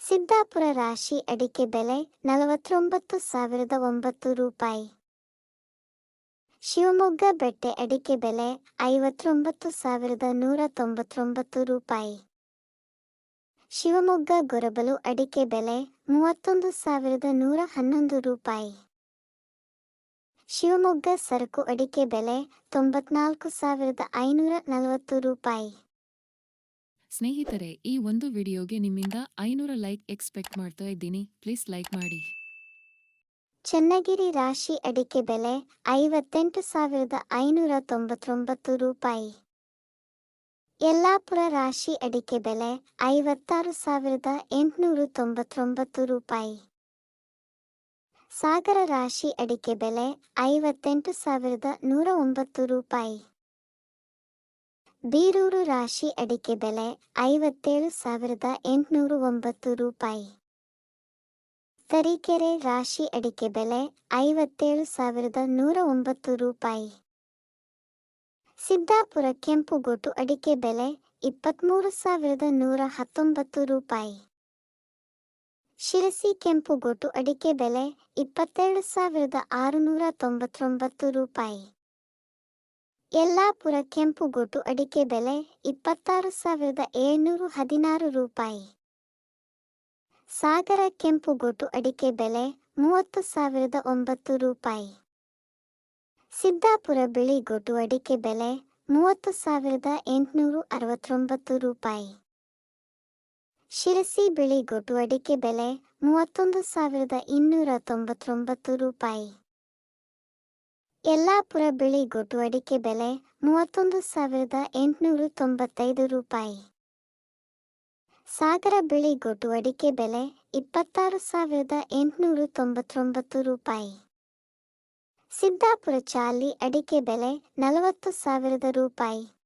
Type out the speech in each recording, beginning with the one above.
ಸಿದ್ದಾಪುರ ರಾಶಿ ಅಡಿಕೆ ಬೆಲೆ ನಲವತ್ತೊಂಬತ್ತು ಸಾವಿರದ ಒಂಬತ್ತು ರೂಪಾಯಿ. ಶಿವಮೊಗ್ಗ ಬೆಟ್ಟೆ ಅಡಿಕೆ ಬೆಲೆ ಐವತ್ತೊಂಬತ್ತು ಸಾವಿರದ ನೂರ ತೊಂಬತ್ತೊಂಬತ್ತು ರೂಪಾಯಿ. ಶಿವಮೊಗ್ಗ ಗೊರಬಲು ಅಡಿಕೆ ಬೆಲೆ ಮೂವತ್ತೊಂದು ಸಾವಿರದ ನೂರ ಹನ್ನೊಂದು ರೂಪಾಯಿ. ಶಿವಮೊಗ್ಗ ಸರಕು ಅಡಿಕೆ ಬೆಲೆ ತೊಂಬತ್ನಾಲ್ಕು ಸಾವಿರದ ಐನೂರ ನಲವತ್ತು ರೂಪಾಯಿ. ಸ್ನೇಹಿತರೆ, ಈ ಒಂದು ವಿಡಿಯೋಗೆ ನಿಮ್ಮಿಂದ ಐನೂರ ಲೈಕ್ ಎಕ್ಸ್ಪೆಕ್ಟ್ ಮಾಡ್ತಾ ಇದ್ದೀನಿ. ಪ್ಲೀಸ್ ಲೈಕ್ ಮಾಡಿ. ಚನ್ನಗಿರಿ ರಾಶಿ ಅಡಿಕೆ ಬೆಲೆ ಐವತ್ತೆಂಟು ಸಾವಿರದ ಐನೂರ ತೊಂಬತ್ತೊಂಬತ್ತು ರೂಪಾಯಿ. ಯಲ್ಲಾಪುರ ರಾಶಿ ಅಡಿಕೆ ಬೆಲೆ ಐವತ್ತಾರು ಸಾವಿರದ ಎಂಟುನೂರು ತೊಂಬತ್ತೊಂಬತ್ತು ರೂಪಾಯಿ. ಸಾಗರ ರಾಶಿ ಅಡಿಕೆ ಬೆಲೆ ಐವತ್ತೆಂಟು ಸಾವಿರದ ನೂರ ಒಂಬತ್ತು ರೂಪಾಯಿ. ಬೀರೂರು ರಾಶಿ ಅಡಿಕೆ ಬೆಲೆ ಐವತ್ತೇಳು ಸಾವಿರದ ಎಂಟುನೂರು ಒಂಬತ್ತು ರೂಪಾಯಿ. ತರೀಕೆರೆ ರಾಶಿ ಅಡಿಕೆ ಬೆಲೆ ಐವತ್ತೇಳು ಸಾವಿರದ ನೂರ ಒಂಬತ್ತು ರೂಪಾಯಿ. ಸಿದ್ದಾಪುರ ಕೆಂಪುಗೋಟು ಅಡಿಕೆ ಬೆಲೆ ಇಪ್ಪತ್ತ್ಮೂರು ಸಾವಿರದ ನೂರ ಹತ್ತೊಂಬತ್ತು ರೂಪಾಯಿ. ಶಿರಸಿ ಕೆಂಪುಗೋಟು ಅಡಿಕೆ ಬೆಲೆ ಇಪ್ಪತ್ತೆರಡು ಸಾವಿರದ ಆರುನೂರ ತೊಂಬತ್ತೊಂಬತ್ತು ರೂಪಾಯಿ. ಯಲ್ಲಾಪುರ ಕೆಂಪುಗೋಟು ಅಡಿಕೆ ಬೆಲೆ ಇಪ್ಪತ್ತಾರು ಸಾವಿರದ ಏಳ್ನೂರು ಹದಿನಾರು ರೂಪಾಯಿ. ಸಾಗರ ಕೆಂಪುಗೋಟು ಅಡಿಕೆ ಬೆಲೆ ಮೂವತ್ತು ಸಾವಿರದ ಒಂಬತ್ತು ರೂಪಾಯಿ. ಸಿದ್ದಾಪುರ ಬಿಳಿಗೋಟು ಅಡಿಕೆ ಬೆಲೆ ಮೂವತ್ತು ಸಾವಿರದ ಎಂಟುನೂರು ಅರವತ್ತೊಂಬತ್ತು ರೂಪಾಯಿ. ಶಿರಸಿ ಬಿಳಿಗೋಟು ಅಡಿಕೆ ಬೆಲೆ ಮೂವತ್ತೊಂದು ಸಾವಿರದ ಇನ್ನೂರ ತೊಂಬತ್ತೊಂಬತ್ತು ರೂಪಾಯಿ. ಯಲ್ಲಾಪುರ ಗೊಟ್ಟು ಅಡಿಕೆ ಬೆಲೆ ಮೂವತ್ತೊಂದು ಸಾವಿರದ ಎಂಟುನೂರು ತೊಂಬತ್ತೈದು ರೂಪಾಯಿ. ಸಾಗರ ಬಿಳಿ ಗೊಟ್ಟು ಅಡಿಕೆ ಬೆಲೆ ಇಪ್ಪತ್ತಾರು ಸಾವಿರದ ಎಂಟುನೂರು ತೊಂಬತ್ತೊಂಬತ್ತು ರೂಪಾಯಿ. ಸಿದ್ದಾಪುರ ಚಾಲಿ ಅಡಿಕೆ ಬೆಲೆ ನಲವತ್ತು ಸಾವಿರದ ರೂಪಾಯಿ.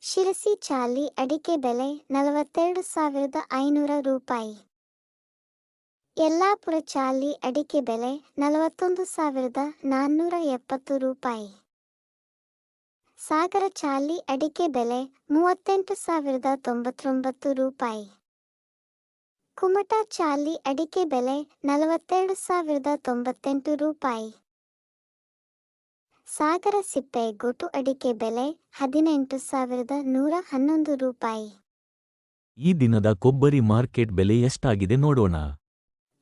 ಶಿರಸಿ ಚಾಲಿ ಅಡಿಕೆ ಬೆಲೆ ನಲವತ್ತೆರಡು ಸಾವಿರದ ಐನೂರ ರೂಪಾಯಿ. ಯಲ್ಲಾಪುರ ಚಾಲಿ ಅಡಿಕೆ ಬೆಲೆ ನಲವತ್ತೊಂದು ಸಾವಿರದ ನಾನ್ನೂರ ಎಪ್ಪತ್ತು ರೂಪಾಯಿ. ಸಾಗರ ಚಾಲಿ ಅಡಿಕೆ ಬೆಲೆ ಮೂವತ್ತೆಂಟು ಸಾವಿರದ ತೊಂಬತ್ತೊಂಬತ್ತು ರೂಪಾಯಿ. ಕುಮಟಾ ಚಾಲಿ ಅಡಿಕೆ ಬೆಲೆ ನಲವತ್ತೆರಡು ಸಾವಿರದ ತೊಂಬತ್ತೆಂಟು ರೂಪಾಯಿ. ಸಾಗರ ಸಿಪ್ಪೆ ಗೊಟು ಅಡಿಕೆ ಬೆಲೆ ಹದಿನೆಂಟು ಸಾವಿರದ ನೂರ ಹನ್ನೊಂದು ರೂಪಾಯಿ. ಈ ದಿನದ ಕೊಬ್ಬರಿ ಮಾರ್ಕೆಟ್ ಬೆಲೆ ಎಷ್ಟಾಗಿದೆ ನೋಡೋಣ.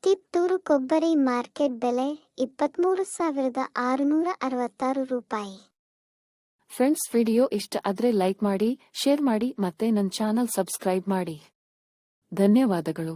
ತಿಪ್ಟೂರು ಕೊಬ್ಬರಿ ಮಾರ್ಕೆಟ್ ಬೆಲೆ ಇಪ್ಪತ್ತ್ಮೂರು ಸಾವಿರದ ಆರುನೂರ ಅರವತ್ತಾರು ರೂಪಾಯಿ. ಫ್ರೆಂಡ್ಸ್ ವಿಡಿಯೋ ಇಷ್ಟ ಆದ್ರೆ ಲೈಕ್ ಮಾಡಿ ಶೇರ್ ಮಾಡಿ ಮತ್ತೆ ನನ್ನ ಚಾನಲ್ ಸಬ್ಸ್ಕ್ರೈಬ್ ಮಾಡಿ. ಧನ್ಯವಾದಗಳು.